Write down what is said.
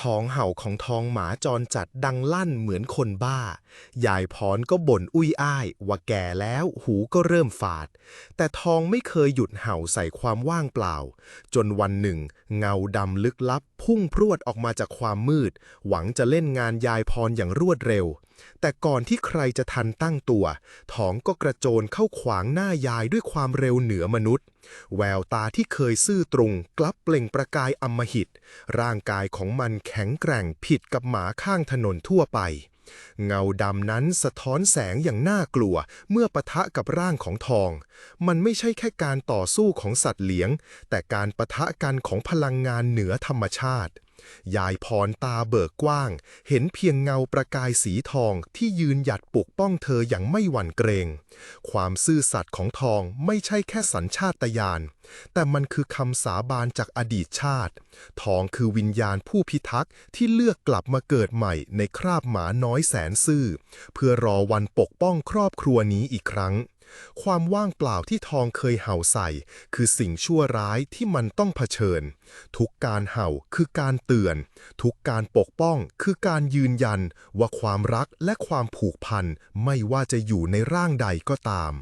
ท้องเห่าของทองหมาจรจัดดังลั่นเหมือนคนบ้า ยายพรก็บ่นอุ้ยอ้าย ว่าแก่แล้วหูก็เริ่มฝาด แต่ทองไม่เคยหยุดเห่าใส่ความว่างเปล่า จนวันหนึ่ง เงาดำลึกลับ พุ่งพรวดออกมาจากความมืด หวังจะเล่นงานยายพรอย่างรวดเร็ว แต่ก่อนที่ใครจะทันตั้งตัวทองก็กระโจนเข้าขวางหน้ายายด้วยความเร็วเหนือมนุษย์ แววตาที่เคยซื่อตรงกลับเปล่งประกายอมหิต ร่างกายของมันแข็งแกร่งผิดกับหมาข้างถนนทั่วไป เงาดำนั้นสะท้อนแสงอย่างน่ากลัวเมื่อปะทะกับร่างของทอง มันไม่ใช่แค่การต่อสู้ของสัตว์เลี้ยง แต่การปะทะกันของพลังงานเหนือธรรมชาติ ยายพรตาเบิกกว้าง เห็นเพียงเงาประกายสีทองที่ยืนหยัดปกป้องเธออย่างไม่หวั่นเกรง ความซื่อสัตย์ของทองไม่ใช่แค่สัญชาตญาณ แต่มันคือคำสาบานจากอดีตชาติ ทองคือวิญญาณผู้พิทักษ์ที่เลือกกลับมาเกิดใหม่ในคราบหมาน้อยแสนซื่อ เพื่อรอวันปกป้องครอบครัวนี้อีกครั้ง ความว่างเปล่าที่ทองเคยเห่าใส่ คือสิ่งชั่วร้ายที่มันต้องเผชิญ ทุกการเห่าคือการเตือน ทุกการปกป้องคือการยืนยันว่าความรักและความผูกพันไม่ว่าจะอยู่ในร่างใดก็ตาม